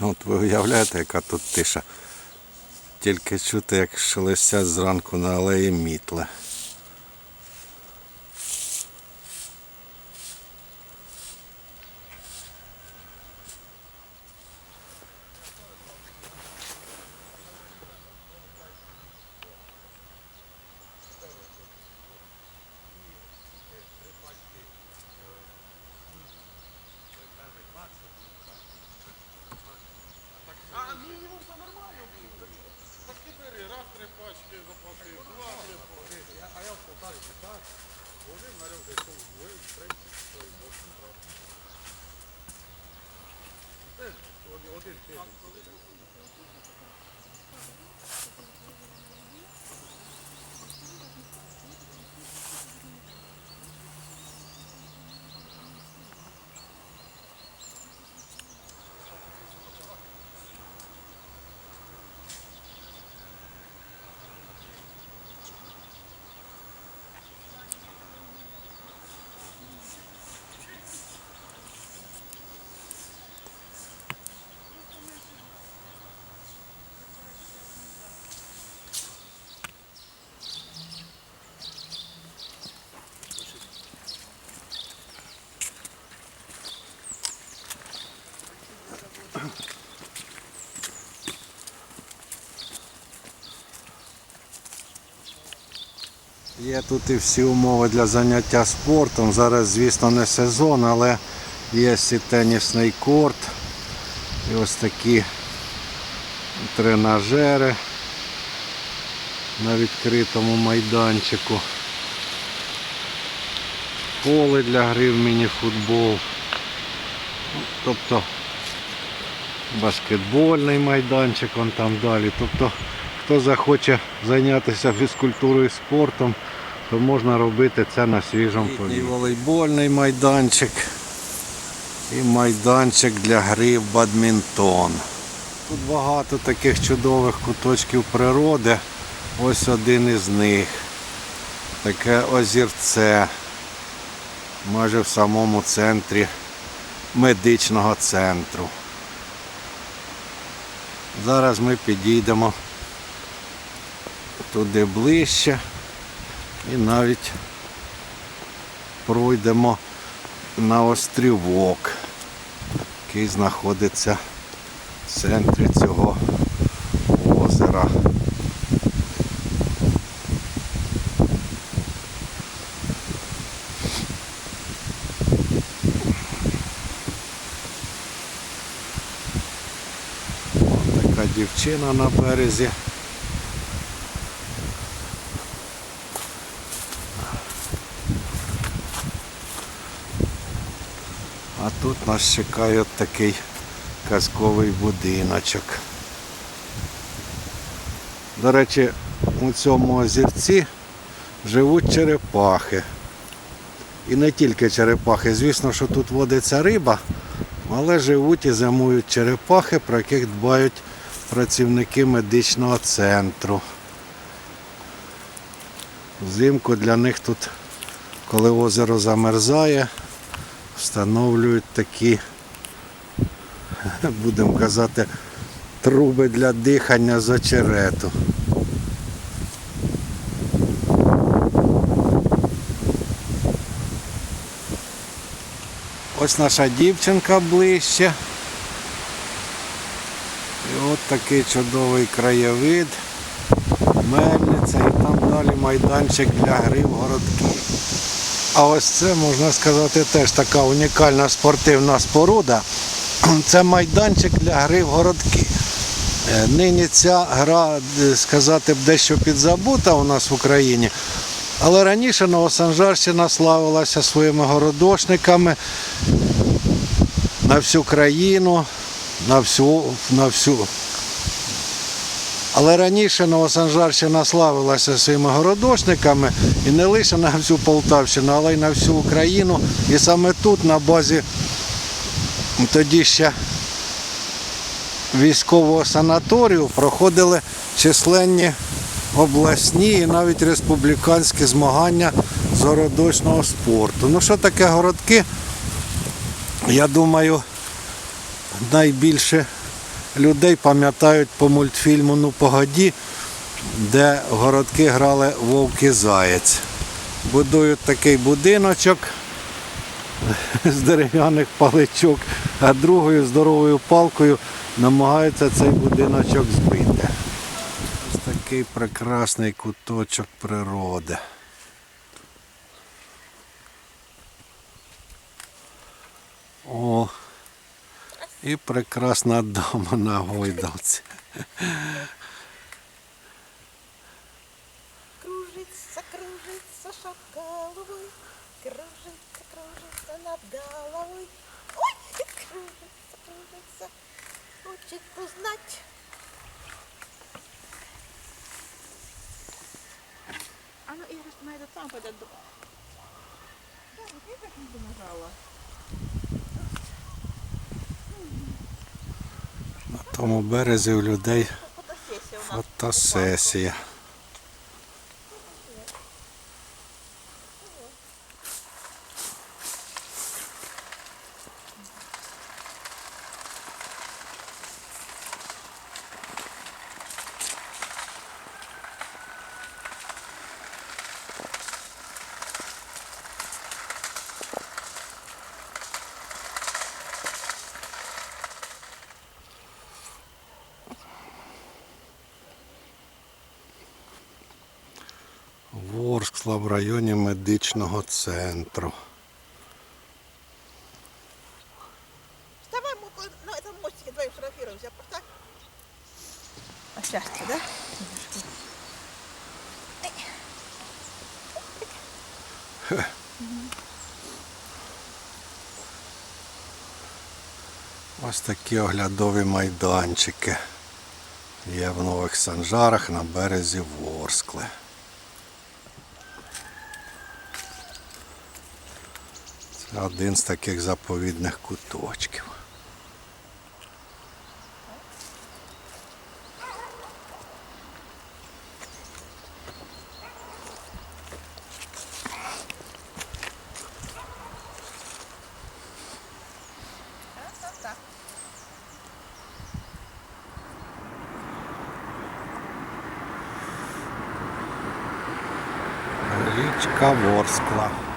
От ви уявляєте, яка тут тиша. Тільки чути, як шелестять зранку на алеї мітли. Я в Полтаві так. Один наряд десь у двоє, третій, то і восьми брав. Це ж один- один тиждень. Є тут і всі умови для заняття спортом. Зараз, звісно, не сезон, але є і тенісний корт. І ось такі тренажери на відкритому майданчику. Поле для гри в міні-футбол. Тобто баскетбольний майданчик, он там далі. Тобто, хто захоче зайнятися фізкультурою і спортом, то можна робити це на свіжому повітрі. волейбольний майданчик і майданчик для гри в бадмінтон. Тут багато таких чудових куточків природи. Ось один із них. Таке озірце. Майже в самому центрі медичного центру. Зараз ми підійдемо туди ближче і навіть пройдемо на острівок, який знаходиться в центрі цього озера. Ось така дівчина на березі. А тут нас чекає такий казковий будиночок. До речі, у цьому озерці живуть черепахи. І не тільки черепахи. Звісно, що тут водиться риба, але живуть і зимують черепахи, про яких дбають працівники медичного центру. Взимку для них тут, коли озеро замерзає, встановлюють такі, будемо казати, труби для дихання з очерету. Ось наша дівчинка ближче. І от такий чудовий краєвид, мельниця і там далі майданчик для гри в городки. А ось це, можна сказати, теж така унікальна спортивна споруда. Це майданчик для гри в городки. Е, Нині ця гра, е, сказати б, дещо підзабута у нас в Україні. Але раніше Новосанжарщина славилася своїми городошниками на всю країну, на всю, на всю. Але раніше Новосанжарщина славилася своїми городошниками і не лише на всю Полтавщину, але й на всю Україну. І саме тут, на базі тоді ще військового санаторію, проходили численні обласні і навіть республіканські змагання з городочного спорту. Ну що таке городки? Я думаю, найбільше людей пам'ятають по мультфільму Ну погоді, де городки грали вовк і заєць. Будують такий будиночок з дерев'яних паличок, а другою здоровою палкою намагаються цей будиночок збити. Ось такий прекрасний куточок природи. О, И прекрасна дома на гойдалці. Кружиться, кружиться шакаловой, кружиться, кружиться над головой. Ой, кружиться, кружиться, хочет узнать. А ну, Ігор, має до там подадуть. Так, я так не нажала. На тому березі у людей фотосесія. Ворскла в районі медичного центру. Вставай, мы на этом мостике двоим фотографируемся. Так? А счастье, да? Ось такі оглядові майданчики. Є в Нових Санжарах на березі Ворскли. Один з таких заповідних куточків. Річка Ворскла.